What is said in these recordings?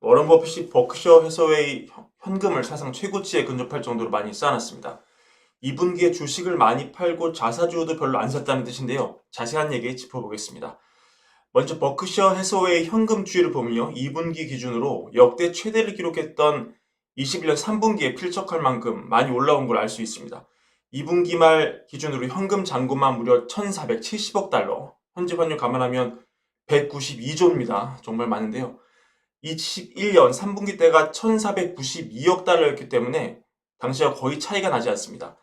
워런 버핏이 버크셔 해서웨이 현- 현금을 사상 최고치에 근접할 정도로 많이 쌓아놨습니다. 2분기에 주식을 많이 팔고 자사주도 별로 안 샀다는 뜻인데요. 자세한 얘기 짚어보겠습니다. 먼저 버크셔 해서웨이 현금주의를 보면요. 2분기 기준으로 역대 최대를 기록했던 21년 3분기에 필적할 만큼 많이 올라온 걸 알 수 있습니다. 2분기 말 기준으로 현금 잔고만 무려 1,470억 달러, 현재 환율 감안하면 192조입니다. 정말 많은데요. 21년 3분기 때가 1,492억 달러였기 때문에 당시와 거의 차이가 나지 않습니다.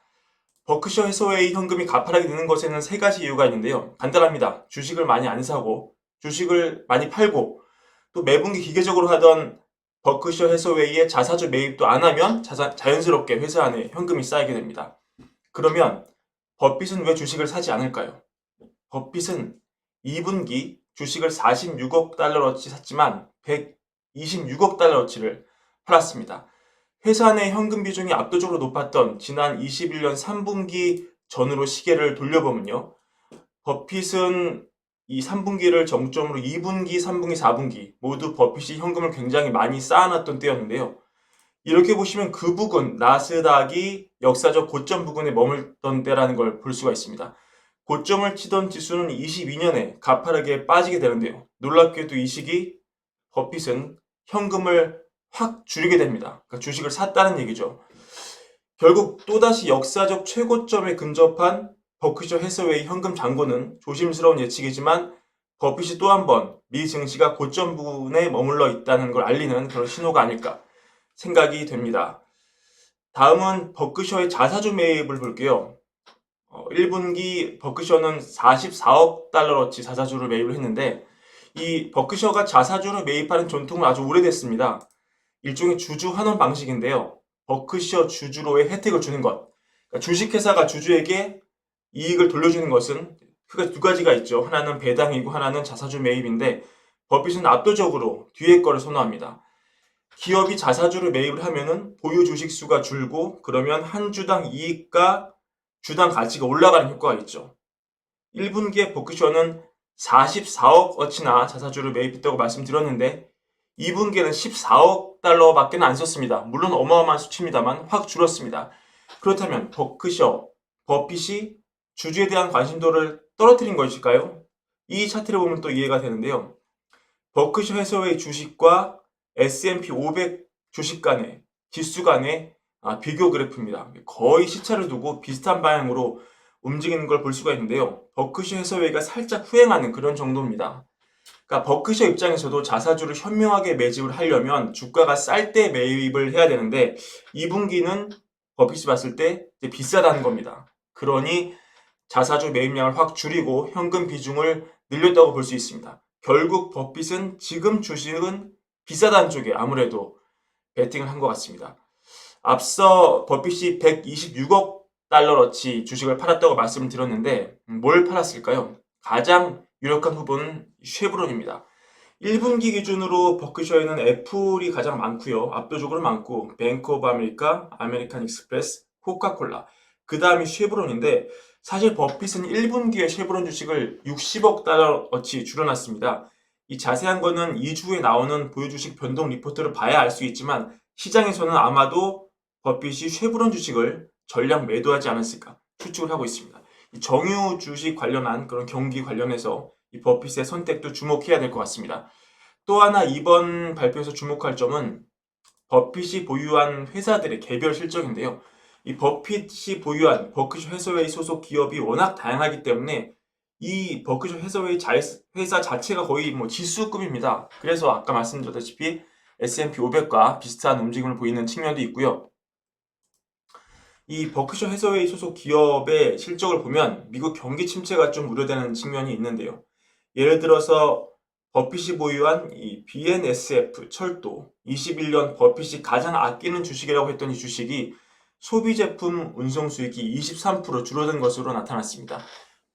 버크셔 해서웨이 현금이 가파르게 느는 것에는 세 가지 이유가 있는데요. 간단합니다. 주식을 많이 안 사고, 주식을 많이 팔고, 또 매분기 기계적으로 하던 버크셔 해서웨이의 자사주 매입도 안 하면 자사- 자연스럽게 회사 안에 현금이 쌓이게 됩니다. 그러면 버핏은 왜 주식을 사지 않을까요? 버핏은 2분기 주식을 46억 달러어치 샀지만 126억 달러어치를 팔았습니다. 회사 내 현금 비중이 압도적으로 높았던 지난 21년 3분기 전으로 시계를 돌려보면요. 버핏은 이 3분기를 정점으로 2분기, 3분기, 4분기 모두 버핏이 현금을 굉장히 많이 쌓아놨던 때였는데요. 이렇게 보시면 그 부근, 나스닥이 역사적 고점 부근에 머물던 때라는 걸 볼 수가 있습니다. 고점을 치던 지수는 22년에 가파르게 빠지게 되는데요. 놀랍게도 이 시기 버핏은 현금을 확 줄이게 됩니다. 그러니까 주식을 샀다는 얘기죠. 결국 또다시 역사적 최고점에 근접한 버크셔 해서웨이 현금 잔고는 조심스러운 예측이지만 버핏이 또 한 번 미 증시가 고점 부분에 머물러 있다는 걸 알리는 그런 신호가 아닐까 생각이 됩니다. 다음은 버크셔의 자사주 매입을 볼게요. 어, 1분기 버크셔는 44억 달러어치 자사주를 매입을 했는데 이 버크셔가 자사주를 매입하는 전통은 아주 오래됐습니다. 일종의 주주 환원 방식인데요. 버크셔 주주로의 혜택을 주는 것. 그러니까 주식회사가 주주에게 이익을 돌려주는 것은 크게 두 가지가 있죠. 하나는 배당이고 하나는 자사주 매입인데 버핏은 압도적으로 뒤에 거를 선호합니다. 기업이 자사주를 매입을 하면은 보유 주식 수가 줄고 그러면 한 주당 이익과 주당 가치가 올라가는 효과가 있죠. 1분기에 버크셔는 44억 어치나 자사주를 매입했다고 말씀드렸는데 2분기에는 14억 달러밖에 안 썼습니다. 물론 어마어마한 수치입니다만 확 줄었습니다. 그렇다면 버크셔, 버핏이 주주에 대한 관심도를 떨어뜨린 것일까요? 이 차트를 보면 또 이해가 되는데요. 버크셔 해서웨이 주식과 S&P 500 주식 간의 지수 간의 아, 비교 그래프입니다. 거의 시차를 두고 비슷한 방향으로 움직이는 걸 볼 수가 있는데요. 버크셔 해서웨이가 살짝 후행하는 그런 정도입니다. 그러니까 버크셔 입장에서도 자사주를 현명하게 매집을 하려면 주가가 쌀 때 매입을 해야 되는데 2분기는 버핏이 봤을 때 비싸다는 겁니다. 그러니 자사주 매입량을 확 줄이고 현금 비중을 늘렸다고 볼 수 있습니다. 결국 버핏은 지금 주식은 비싸다는 쪽에 아무래도 베팅을 한 것 같습니다. 앞서 버핏이 126억 달러어치 주식을 팔았다고 말씀을 드렸는데 음, 뭘 팔았을까요? 가장 유력한 후보는 쉐브론입니다. 1분기 기준으로 버크셔에는 애플이 가장 많고요. 압도적으로 많고 뱅크 오브 아메리카, 아메리칸 익스프레스, 코카콜라. 그 다음이 쉐브론인데 사실 버핏은 1분기에 쉐브론 주식을 60억 달러어치 줄여놨습니다. 이 자세한 거는 2주에 나오는 보유주식 변동 리포트를 봐야 알 수 있지만 시장에서는 아마도 버핏이 쉐브론 주식을 전량 매도하지 않았을까 추측을 하고 있습니다. 이 정유 주식 관련한 그런 경기 관련해서 이 버핏의 선택도 주목해야 될 것 같습니다. 또 하나 이번 발표에서 주목할 점은 버핏이 보유한 회사들의 개별 실적인데요. 이 버핏이 보유한 버크셔 해서웨이 소속 기업이 워낙 다양하기 때문에 이 버크셔 해서웨이 자- 회사 자체가 거의 뭐 지수급입니다. 그래서 아까 말씀드렸다시피 S&P 500과 비슷한 움직임을 보이는 측면도 있고요. 이 버크셔 해서웨이 소속 기업의 실적을 보면 미국 경기 침체가 좀 우려되는 측면이 있는데요. 예를 들어서 버핏이 보유한 이 BNSF 철도 21년 버핏이 가장 아끼는 주식이라고 했던 이 주식이 소비 제품 운송 수익이 23% 줄어든 것으로 나타났습니다.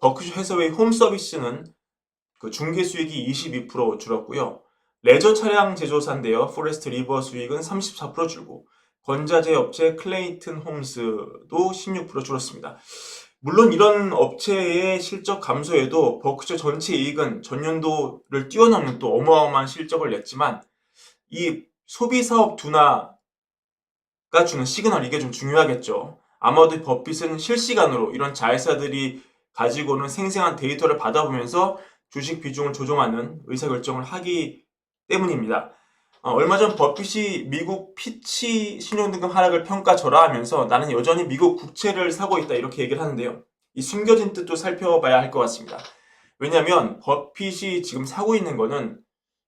버크셔 해서웨이 홈 서비스는 그 중개 수익이 22% 줄었고요. 레저 차량 제조사인데요. 포레스트 리버 수익은 34% 줄고 건자재 업체 클레이튼 홈스도 16% 줄었습니다. 물론 이런 업체의 실적 감소에도 버크셔 전체 이익은 전년도를 뛰어넘는 또 어마어마한 실적을 냈지만 이 소비 사업 둔화가 주는 시그널 이게 좀 중요하겠죠. 아마도 버핏은 실시간으로 이런 자회사들이 가지고 는 생생한 데이터를 받아보면서 주식 비중을 조정하는 의사결정을 하기 때문입니다. 어, 얼마 전 버핏이 미국 피치 신용등급 하락을 평가 절하하면서 나는 여전히 미국 국채를 사고 있다 이렇게 얘기를 하는데요. 이 숨겨진 뜻도 살펴봐야 할 것 같습니다. 왜냐하면 버핏이 지금 사고 있는 거는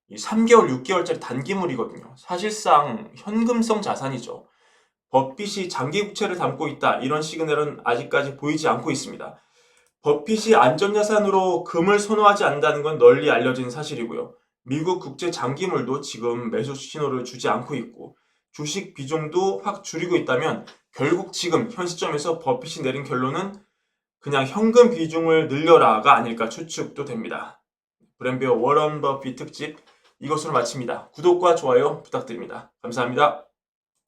이 3개월, 6개월짜리 단기물이거든요. 사실상 현금성 자산이죠. 버핏이 장기 국채를 담고 있다 이런 시그널은 아직까지 보이지 않고 있습니다. 버핏이 안전자산으로 금을 선호하지 않는다는 건 널리 알려진 사실이고요. 미국 국제 장기물도 지금 매수 신호를 주지 않고 있고 주식 비중도 확 줄이고 있다면 결국 지금 현 시점에서 버핏이 내린 결론은 그냥 현금 비중을 늘려라가 아닐까 추측도 됩니다. 브랜비어 워런 버핏 특집 이것으로 마칩니다. 구독과 좋아요 부탁드립니다. 감사합니다.